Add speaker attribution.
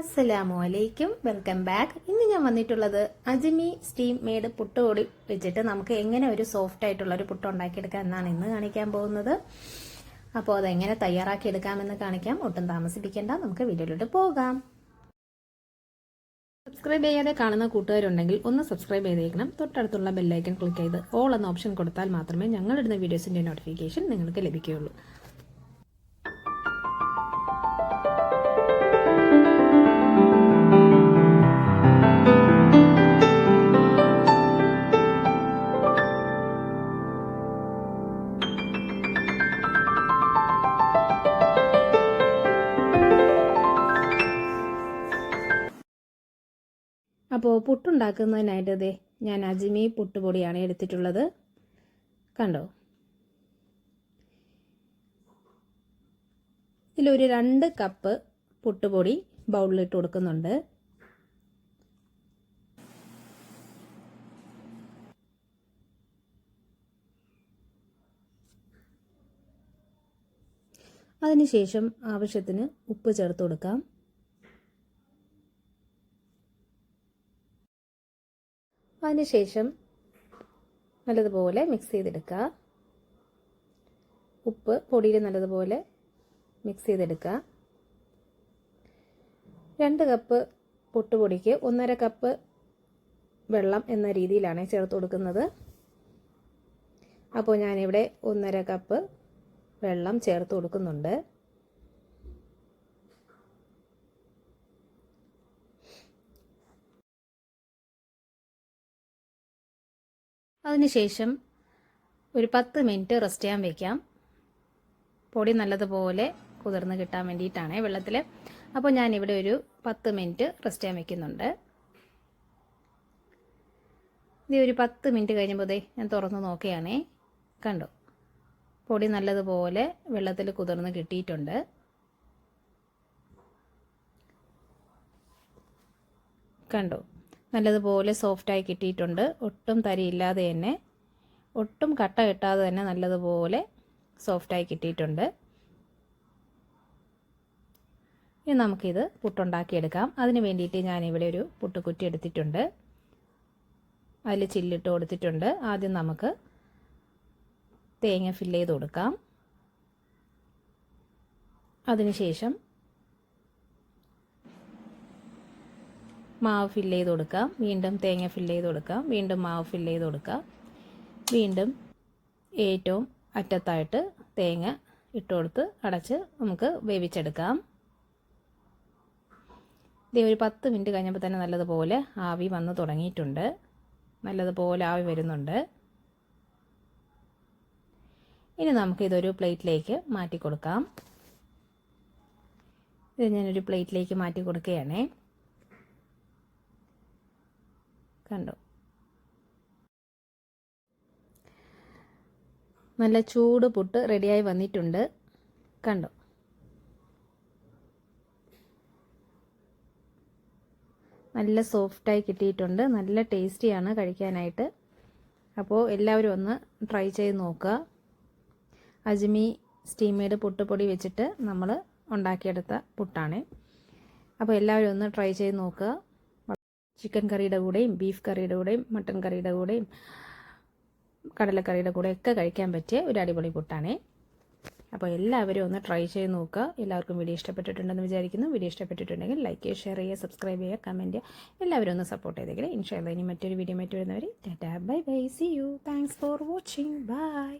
Speaker 1: അസ്സലാമു അലൈക്കും welcome back. ഇന്ന് ഞാൻ വന്നിട്ടുള്ളത് അജ്മി സ്റ്റീം മെയ്ഡ് പുട്ടുപൊടി വെച്ചിട്ട് നമുക്ക് എങ്ങനെ ഒരു സോഫ്റ്റ് ആയിട്ടുള്ള ഒരു പുട്ട് ഉണ്ടാക്കിയെടുക്കാം എന്നാണ് ഇന്ന് കാണിക്കാൻ പോകുന്നത്. അപ്പോൾ അതെങ്ങനെ തയ്യാറാക്കി എടുക്കാമെന്ന് കാണിക്കാം. ഒട്ടും താമസിപ്പിക്കേണ്ട. നമുക്ക് വീഡിയോയിലോട്ട് പോകാം. സബ്സ്ക്രൈബ് ചെയ്യാതെ കാണുന്ന കൂട്ടുകാരുണ്ടെങ്കിൽ ഒന്ന് സബ്സ്ക്രൈബ് ചെയ്തേക്കണം. തൊട്ടടുത്തുള്ള ബെല്ലൈക്കൺ ക്ലിക്ക് ചെയ്ത് ഓൾ എന്ന ഓപ്ഷൻ കൊടുത്താൽ മാത്രമേ ഞങ്ങളിടുന്ന വീഡിയോസിന്റെ നോട്ടിഫിക്കേഷൻ നിങ്ങൾക്ക് ലഭിക്കുകയുള്ളൂ. അപ്പോൾ പുട്ടുണ്ടാക്കുന്നതിനായിട്ട് ഇതേ ഞാൻ അജ്മി പുട്ടുപൊടിയാണ് എടുത്തിട്ടുള്ളത്. കണ്ടോ? ഇതിലൊരു രണ്ട് കപ്പ് പുട്ടുപൊടി ബൗളിലിട്ട് കൊടുക്കുന്നുണ്ട്. അതിനുശേഷം ആവശ്യത്തിന് ഉപ്പ് ചേർത്ത് കൊടുക്കാം. അതിനുശേഷം നല്ലതുപോലെ മിക്സ് ചെയ്തെടുക്കുക. ഉപ്പ് പൊടിയിൽ നല്ലതുപോലെ മിക്സ് ചെയ്തെടുക്കുക. രണ്ട് കപ്പ് പൊട്ടുപൊടിക്ക് ഒന്നര കപ്പ് വെള്ളം എന്ന രീതിയിലാണ് ചേർത്ത് കൊടുക്കുന്നത്. അപ്പോൾ ഞാനിവിടെ ഒന്നര കപ്പ് വെള്ളം ചേർത്ത് കൊടുക്കുന്നുണ്ട്. അതിനുശേഷം ഒരു പത്ത് മിനിറ്റ് റെസ്റ്റ് ചെയ്യാൻ വയ്ക്കാം പൊടി നല്ലതുപോലെ കുതിർന്ന് കിട്ടാൻ വേണ്ടിയിട്ടാണ് വെള്ളത്തിൽ അപ്പോൾ ഞാനിവിടെ ഒരു പത്ത് മിനിറ്റ് റെസ്റ്റ് ചെയ്യാൻ വെക്കുന്നുണ്ട്. ഇത് ഒരു പത്ത് മിനിറ്റ് കഴിഞ്ഞപ്പോൾ ഞാൻ തുറന്ന് നോക്കുകയാണേ. കണ്ടു? പൊടി നല്ലതുപോലെ വെള്ളത്തിൽ കുതിർന്ന് കിട്ടിയിട്ടുണ്ട്. കണ്ടു? നല്ലതുപോലെ സോഫ്റ്റായി കിട്ടിയിട്ടുണ്ട്. ഒട്ടും തരിയില്ലാതെ തന്നെ ഒട്ടും കട്ട കിട്ടാതെ തന്നെ നല്ലതുപോലെ സോഫ്റ്റായി കിട്ടിയിട്ടുണ്ട്. ഇനി നമുക്കിത് പുട്ടുണ്ടാക്കിയെടുക്കാം. അതിന് വേണ്ടിയിട്ട് ഞാനിവിടെ ഒരു പുട്ടുകുറ്റി എടുത്തിട്ടുണ്ട്. അതിൽ ചില്ലിട്ട് കൊടുത്തിട്ടുണ്ട്. ആദ്യം നമുക്ക് തേങ്ങ ഫില്ല് ചെയ്ത് കൊടുക്കാം. അതിനുശേഷം മാവ് ഫില്ല് ചെയ്ത് കൊടുക്കാം. വീണ്ടും തേങ്ങ ഫില്ല് ചെയ്ത് കൊടുക്കാം. വീണ്ടും മാവ് ഫില്ല് ചെയ്ത് കൊടുക്കാം. വീണ്ടും ഏറ്റവും അറ്റത്തായിട്ട് തേങ്ങ ഇട്ട് കൊടുത്ത് അടച്ച് നമുക്ക് വേവിച്ചെടുക്കാം. ഇതേ ഒരു പത്ത് മിനിറ്റ് കഴിഞ്ഞപ്പോൾ തന്നെ നല്ലതുപോലെ ആവി വന്ന് തുടങ്ങിയിട്ടുണ്ട്. നല്ലതുപോലെ ആവി വരുന്നുണ്ട്. ഇനി നമുക്ക് ഇതൊരു പ്ലേറ്റിലേക്ക് മാറ്റി കൊടുക്കാം. ഇത് ഞാനൊരു പ്ലേറ്റിലേക്ക് മാറ്റി കൊടുക്കുകയാണേ. കണ്ടു. നല്ല ചൂട് പുട്ട് റെഡിയായി വന്നിട്ടുണ്ട്. കണ്ടു. നല്ല സോഫ്റ്റായി കിട്ടിയിട്ടുണ്ട്. നല്ല ടേസ്റ്റിയാണ് കഴിക്കാനായിട്ട്. അപ്പോൾ എല്ലാവരും ഒന്ന് ട്രൈ ചെയ്ത് നോക്കുക. അജ്മി സ്റ്റീമേഡ് പുട്ടുപൊടി വെച്ചിട്ട് നമ്മൾ ഉണ്ടാക്കിയെടുത്ത പുട്ടാണ്. അപ്പോൾ എല്ലാവരും ഒന്ന് ട്രൈ ചെയ്ത് നോക്കുക. ചിക്കൻ കറിയുടെ കൂടെയും ബീഫ് കറിയുടെ കൂടെയും മട്ടൻ കറിയുടെ കൂടെയും കടലക്കറിയുടെ കൂടെ ഒക്കെ കഴിക്കാൻ പറ്റിയ ഒരു അടിപൊളി പുട്ടാണേ. അപ്പോൾ എല്ലാവരും ഒന്ന് ട്രൈ ചെയ്ത് നോക്കുക. എല്ലാവർക്കും വീഡിയോ ഇഷ്ടപ്പെട്ടിട്ടുണ്ടെന്ന് വിചാരിക്കുന്നു. വീഡിയോ ഇഷ്ടപ്പെട്ടിട്ടുണ്ടെങ്കിൽ ലൈക്ക് ചെയ്യുക ഷെയർ ചെയ്യുക സബ്സ്ക്രൈബ് ചെയ്യുക കമന്റ് ചെയ്യുക. എല്ലാവരും ഒന്ന് സപ്പോർട്ട് ചെയ്തെങ്കിൽ ഇൻഷാല്ല ഇനി മറ്റൊരു വീഡിയോ മറ്റു വരുന്നവർ tata bye bye see you thanks for watching bye